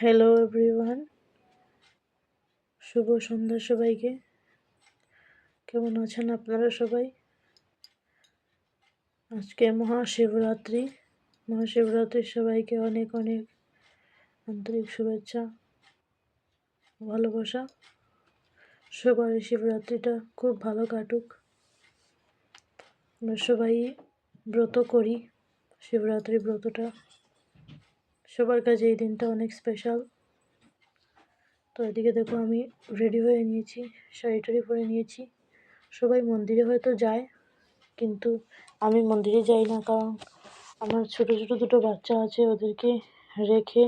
Hello everyone শুভ সন্ধ্যা সবাইকে। কেমন আছেন আপনারা সবাই? আজকে মহাশিবরাত্রি। মহাশিবরাত্রির সবাইকে অনেক অনেক আন্তরিক শুভেচ্ছা, ভালোবাসা। সবার শিবরাত্রিটা খুব ভালো কাটুক। আমরা সবাই ব্রত করি শিবরাত্রি ব্রতটা। সবার কাছে এই দিনটা অনেক স্পেশাল তো এদিকে দেখো আমি রেডি হয়ে নিয়েছি, শাড়ি পরে নিয়েছি। সবাই মন্দিরে হয়তো যায়, কিন্তু আমি মন্দিরে যাই না, কারণ আমার ছোট ছোট দুটো বাচ্চা আছে, ওদেরকে রেখে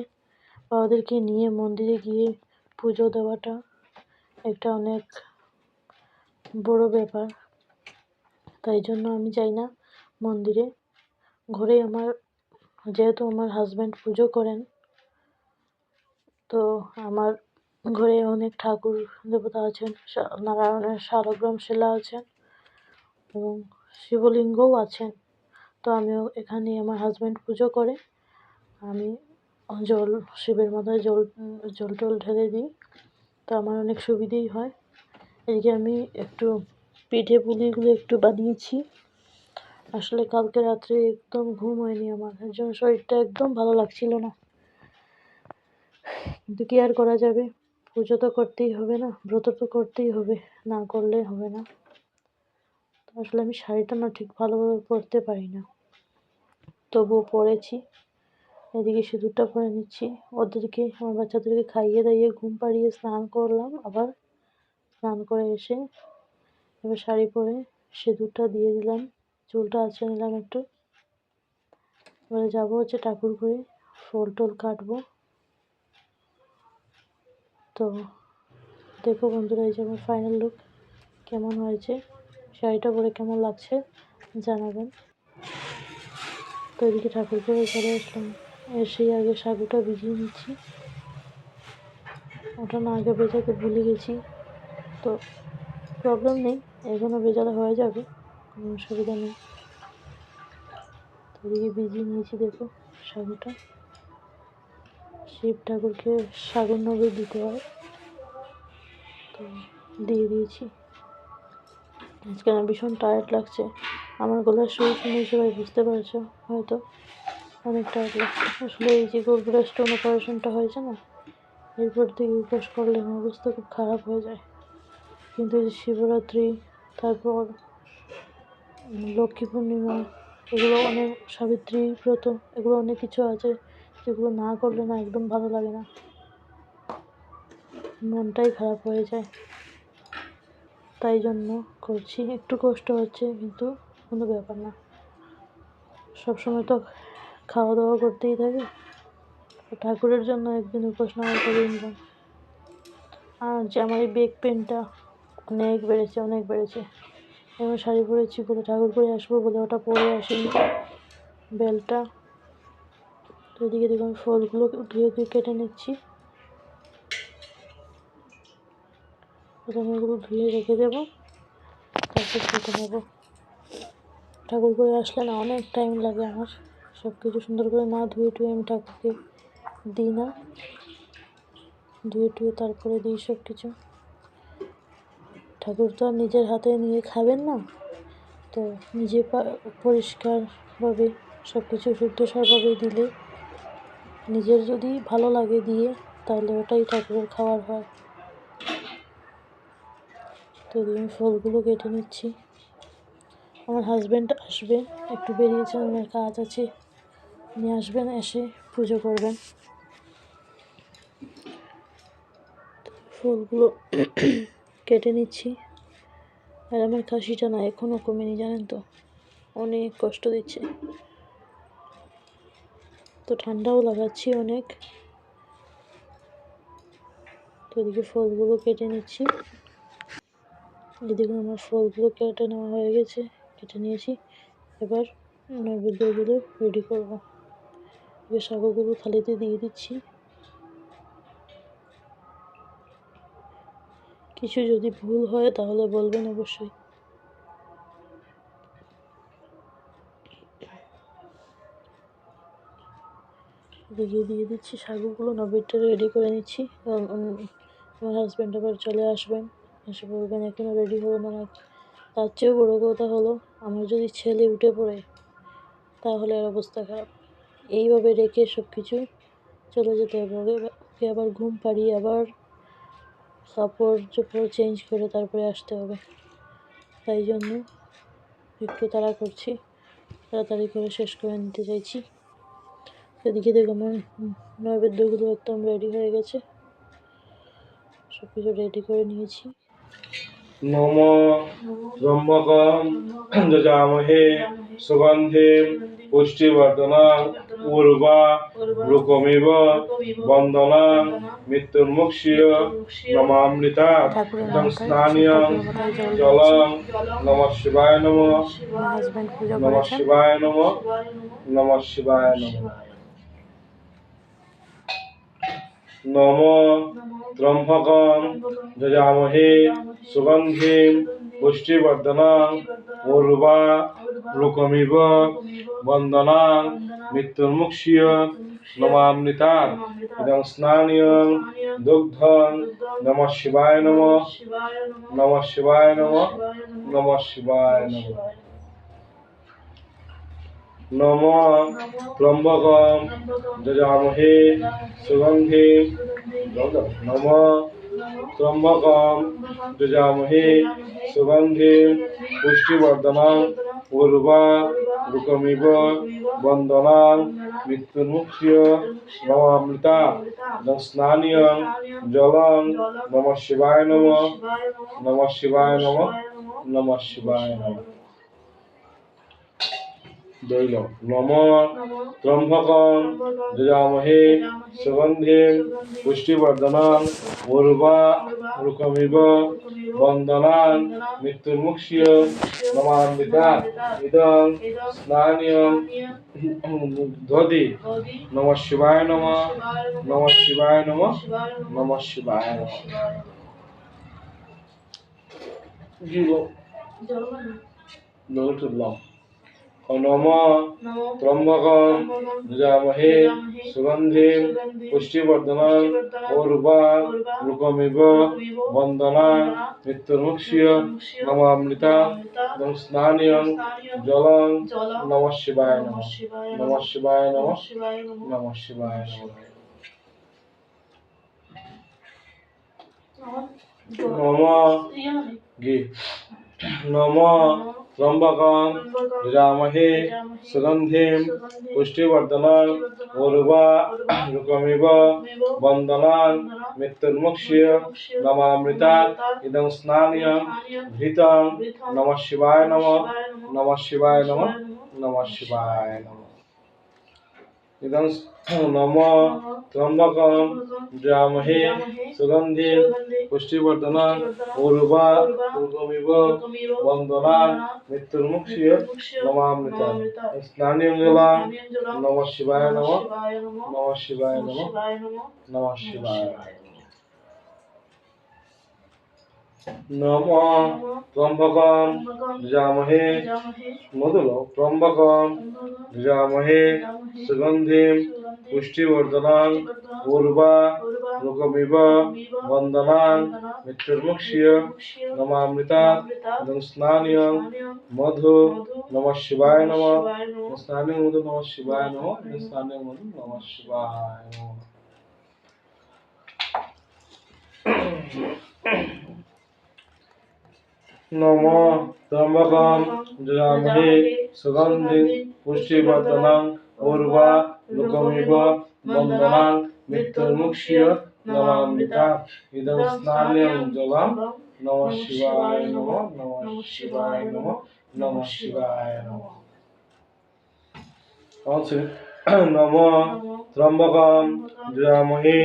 বা ওদেরকে নিয়ে মন্দিরে গিয়ে পুজো দেওয়াটা একটা অনেক বড় ব্যাপার। তাই জন্য আমি যাই না মন্দিরে। ঘরে আমার যেহেতু আমার হাজব্যান্ড পুজো করেন, তো আমার ঘরে অনেক ঠাকুর দেবতা আছেন নারায়ণের শালগ্রাম শিলা আছেন এবং শিবলিঙ্গও আছেন। তো আমিও এখানে আমার হাজব্যান্ড পুজো করে, আমি জল, শিবের মাথায় জল জল টল ঢেলে দিই। তো আমার অনেক সুবিধেই হয়। এদিকে আমি একটু পিঠে পুলিগুলো একটু বানিয়েছি। আসলে কালকে রাত্রে একদম ঘুম হয়নি আমার। জন্য শরীরটা একদম ভালো লাগছিল না। কিন্তু কি আর করা যাবে? পুজো তো করতেই হবে না, ব্রত তো করতেই হবে, না করলে হবে না। আসলে আমি শাড়িটা না ঠিক ভালোভাবে পরতে পারি না। তবুও পরেছি। এদিকে সিঁদুরটা পরে নিচ্ছি। ওদেরকে, আমার বাচ্চাদেরকে খাইয়ে দাইয়ে ঘুম পাড়িয়ে স্নান করলাম। আবার স্নান করে এসে এবার শাড়ি পরে সিঁদুরটা দিয়ে দিলাম। চুলটা আঁচড়ে নিলাম একটু। এবারে যাব হচ্ছে ঠাকুর ঘরে ফুল টুল কাটবো। তো দেখো বন্ধুরা, এই যে আমার ফাইনাল লুক কেমন হয়েছে? শাড়িটা পরে কেমন লাগছে জানাবেন। তো এদিকে ঠাকুর ঘরে চলে আসলাম। এসেই আগে সাগুটা ভিজিয়ে নিচ্ছি। ওটা না আগে ভেজাতে ভুলে গেছি। তো প্রবলেম নেই এখনও ভেজালে হয়ে যাবে। কোনো অসুবিধা নেই। এদিকে ভিজিয়ে নিয়েছি দেখো সাগুটা শিব ঠাকুরকে সাগর নবে দিতে হয়। তো দিয়ে দিয়েছি। আজকে আমার ভীষণ টায়ার্ড লাগছে। আমার গলার সুর শুনে সবাই বুঝতে পারছ, হয়তো। অনেক টায়ার্ড লাগছে। আসলে এই যে গোলগুলো স্টোন অপারেশনটা হয়েছে না, এরপর থেকে উপোস করলে আমার অবস্থা খুব খারাপ হয়ে যায়। কিন্তু এই যে শিবরাত্রি, তারপর লক্ষ্মী পূর্ণিমা, এগুলো অনেক সাবিত্রী ব্রত, এগুলো অনেক কিছু আছে যেগুলো না করলে না একদম ভালো লাগে না। মনটাই খারাপ হয়ে যায়। তাই জন্য করছি। একটু কষ্ট হচ্ছে, কিন্তু কোনো ব্যাপার না। সবসময় তো খাওয়া দাওয়া করতেই থাকে। ঠাকুরের জন্য একদিন উপোস না করে নিলাম আর যে আমার এই বেগ পেনটা অনেক বেড়েছে অনেক বেড়েছে। এবার শাড়ি পরেছি বলে ঠাকুর করে আসব বলে ওটা পরে আসিনি। বেলটা। তো এদিকে দেখুন ফলগুলো ধুয়ে ধুয়ে কেটে নিচ্ছি। প্রথমে এগুলো ধুয়ে রেখে দেবো, তারপর কেটে নেব। ঠাকুর করে আসলে না অনেক টাইম লাগে আমার। সব কিছু সুন্দর করে না ধুয়ে টুয়ে আমি ঠাকুরকে দিই না। ধুয়ে টুয়ে তারপরে দিই সব কিছু ঠাকুর তো আর নিজের হাতে নিয়ে খাবেন না। তো নিজে পরিষ্কারভাবে সব কিছু শুদ্ধ সারভাবে দিলে নিজের যদি ভালো লাগে দিয়ে, তাহলে ওটাই ঠাকুরের খাবার হয়। তো আমি ফলগুলো কেটে নিচ্ছি। আমার হাজব্যান্ড আসবে, একটু বেরিয়েছে, ওনার কাজ আছে। উনি আসবেন, এসে পুজো করবেন। ফুলগুলো কেটে নিচ্ছি। আর আমার কাশিটা না এখনও কমেনি, জানেন তো? অনেক কষ্ট দিচ্ছে। তো ঠান্ডাও লাগাচ্ছি অনেক। তো এদিকে ফলগুলো কেটে নিচ্ছি। এদিকে আমার ফলগুলো কেটে নেওয়া হয়ে গেছে, কেটে নিয়েছি। এবার নৈবেদ্যগুলো রেডি করব। এবার শাকগুলো থালিতে দিয়ে দিচ্ছি। কিছু যদি ভুল হয় তাহলে বলবেন অবশ্যই। এদিকে দিয়ে দিচ্ছি শাকগুলো নবেরটা রেডি করে নিচ্ছি। আমার হাজব্যান্ড আবার চলে আসবেন। এসে বলবেন এখনও রেডি হলো না। তার চেয়েও বড়ো কথা হলো, আমার যদি ছেলে উঠে পড়ে, তাহলে আর অবস্থা খারাপ। এইভাবে রেখে সব কিছু চলে যেতে হবে। ওকে আবার ঘুম পাড়িয়ে আবার কাপড় চোপড় চেঞ্জ করে তারপরে আসতে হবে। তাই জন্য একটু তাড়া করছি। তাড়াতাড়ি করে শেষ করে নিতে চাইছি। এদিকে দেখো আমার নৈবেদ্যগুলো একদম রেডি হয়ে গেছে। সব কিছু রেডি করে নিয়েছি। নম ব্রহ্মকম যজামহে সুগন্ধিম পুষ্টিবর্ধনাং উর্বা রূপমিব বন্দনা মৃত্যুর্মুক্ষীয় নমামৃতা স্নানীয় জল নম শিবায় নম নম শিবায় নম নম শিবায় নম নম ত্রম্ভকম যজামহে সুগন্ধিম পুষ্টিবর্ধনাং উর্বা লোকমিব বন্দনাং মৃত্যুর্মুক্ষীয় নমামৃতা ইদং স্নানীয়ং দুগ্ধং নম শিবায় নম। নম শিবায় নম। নম শিবায় নম। নম ত্রম্বকম যজামহে সুগন্ধিম নম ত্রম্বকম যজামহে সুগন্ধিম পুষ্টিবর্ধনাং উর্বা রূপমিব বন্দনাং মৃত্যুর্মুক্ষীয় নমামৃতা। স্নানীয়ং জলং নম শিবায় নম। নম শিবায় নম। নম শিবায় নম। দৈল। নম ত্রম্ভকম যজামহে সুগন্ধিম পুষ্টিবর্ধনাং উর্বা রূপমিব বন্দনাং মৃত্যুর্মুক্ষীয় নমামৃতা ইদং স্নানীয়ং দধি নম শিবায় নম নম শিবায় নম নম শিবায় নম। জিরো নম নম ত্রম্বকম যজামহে সুগন্ধিম পুষ্টিবর্ধনাং উর্বা রূপমিব বন্দনাং মৃত্যুর্মুক্ষীয় নমামৃতা এবং স্নানীয়ং জলং নম শিবায় নম নম শিবায় নম নম শিবায় নম নম নম ত্রম্বকম যজামহে সুগন্ধিম পুষ্টিবর্ধনাং উর্বা রূপমিব বন্দনাং মৃত্যুর্মুক্ষীয় নমামৃতা ইদং স্নানীয়ং नमः নম শিবায় নম নম শিবায় নম নম শিবায় নম ইদং নম ত্রম্বকম যজামহে সুগন্ধিম পুষ্টিবর্ধনাং উর্বা রূপমিব বন্দনাং মৃত্যুর্মুক্ষীয় নমামৃতা স্নানীয় জলাং নম শিবায় নম নম শিবায় নম নম শিবায় নম ত্রম্বকম যজামহে মধুল ত্রম্বকম যজামহে সুগন্ধিম পুষ্টিবর্ধনাং উর্বা লোকমিব বন্দনাং মৃত্যুর্মুক্ষীয় নমামৃতা এবং স্নানীয়ং মধু নম শিবায় নম স্নানীয় মধু নম শিবায় নম স্নানীয় মধু নম ত্রম্বকম যজামহে সুগন্ধিম পুষ্টিবর্ধনাং উর্বা লোকমিব বন্দনাং মৃত্যুর্মুক্ষীয় নমামৃতা ইদং স্নানীয়ং জলম নম শিবায় নম নম শিবায় নম নম শিবায় নম। নম ত্রম্বকম যজামহে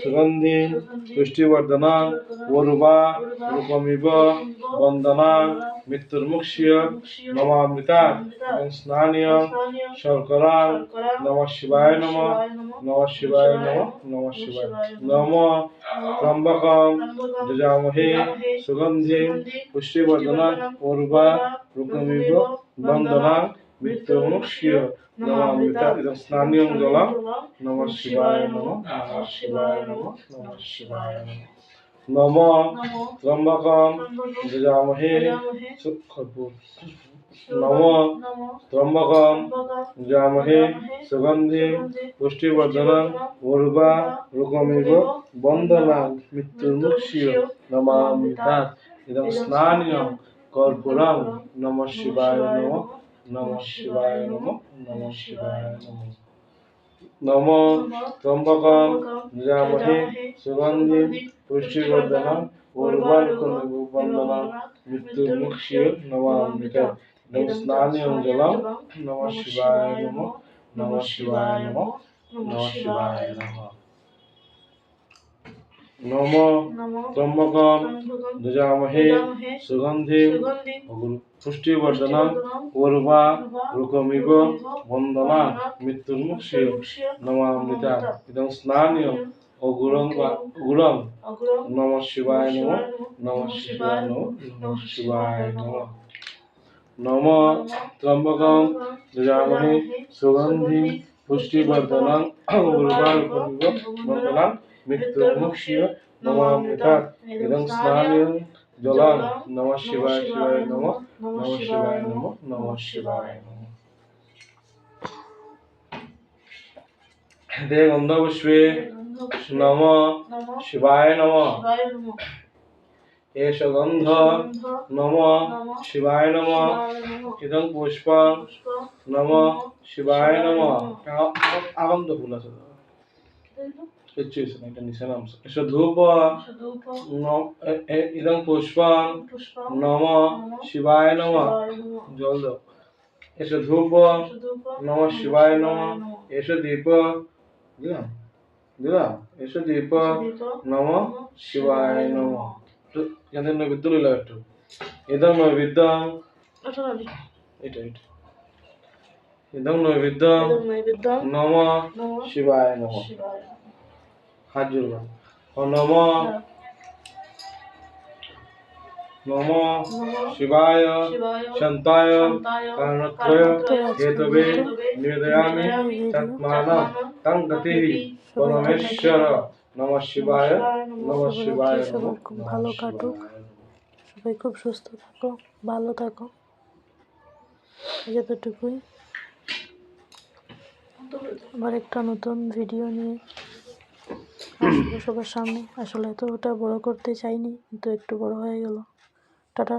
সুগন্ধিম পুষ্টিবর্ধনাং উর্বা রূপমিব বন্দনাং মৃত্যুর্মুক্ষীয় নমামৃতা স্নানীয়ং শর্করাং নম শিবায় নম নম শিবায় নম নম শিবায় নম ত্রম্বকম যজামহে সুগন্ধিম পুষ্টিবর্ধনাং উর্বা রূপমিব বন্দনাং মৃত্যুমুক্ষীয় নমামৃতা ইদং স্নানীয়ং জলম। নম শিবায় নম। নম। শিবায় নম। নম শিবায় নম। নম ত্রম্বকম যজামহে নম ত্রম্বকম যজামহে সুগন্ধি পুষ্টিবর্ধনং উর্বা রুকমিব বন্দনাং মৃত্যুর্মুক্ষীয় নমামৃতা ইদং স্নানীয়ং কর্পূরং নম শিবায় নম। নম শিবায় নম নম শিবায় নম নম ত্রম্বকম যজামহে সুগন্ধি পুষ্টিবর্ধনং উর্বা রুকমিব বন্দনাং মৃত্যুর্মুক্ষীয় নমামৃতা ইদং স্নানীয়ং জলম নম শিবায় নম নম শিবায় নম নম শিবায় নম নম ত্রম্বকম যজামহে সুগন্ধি পুষ্টিবর্ধনং উর্বা রুকমিব বন্দনা মৃত্যুর্মুক্ষীয় নমামৃতা ইদং স্নানীয় অগুরং গুরং নম শিবায় নম নম শিবায় নম নম শিবায় নম নম ত্রম্বকম যজামহে সুগন্ধি পুষ্টিবর্ধনং উর্বা রুকমিব বন্দনা মৃত্যুর্মুক্ষীয় নমামৃতা ইদং স্নানীয় জলং নম শিবায় শিবায় নম নম শিবায় নম নম শিবায় নম দে গন্ধপুষ্পে নম শিবায় নম এষ গন্ধ নম শিবায় নম ইদং পুষ্প নম শিবায় নম আগন্ত ফুল আছে ধূপ নম। এ- এ- ইদং পুষ্প নম শিবায় নম। জল দাও। এসে ধূপ নম শিবায় নম। এসে দীপ দিলাম? দিলাম? এসে দীপ নম শিবায় নম। এখানে নৈবেদ্য লইলাম একটু। ইদং নৈবেদ্য এটা এটা ইদং নৈবেদ্য নম। শিবায় নম। হাত জোড়বা নম। নম। শিবায়। শান্তায়। কারণত্রয় হেতবে। নিবেদয়ামি। তৎমানম তং গতিঃ পরমেশ্বর। নম শিবায়। নম শিবায়। সবার খুব ভালো কাটুক সবাই খুব সুস্থ থাকো। ভালো থাকো। যতটুকুই আবার একটা নতুন ভিডিও নিয়ে সবার সামনে। আসলে তো ওটা বড় করতে চাইনি কিন্তু একটু বড় হয়ে গেল। টাটা।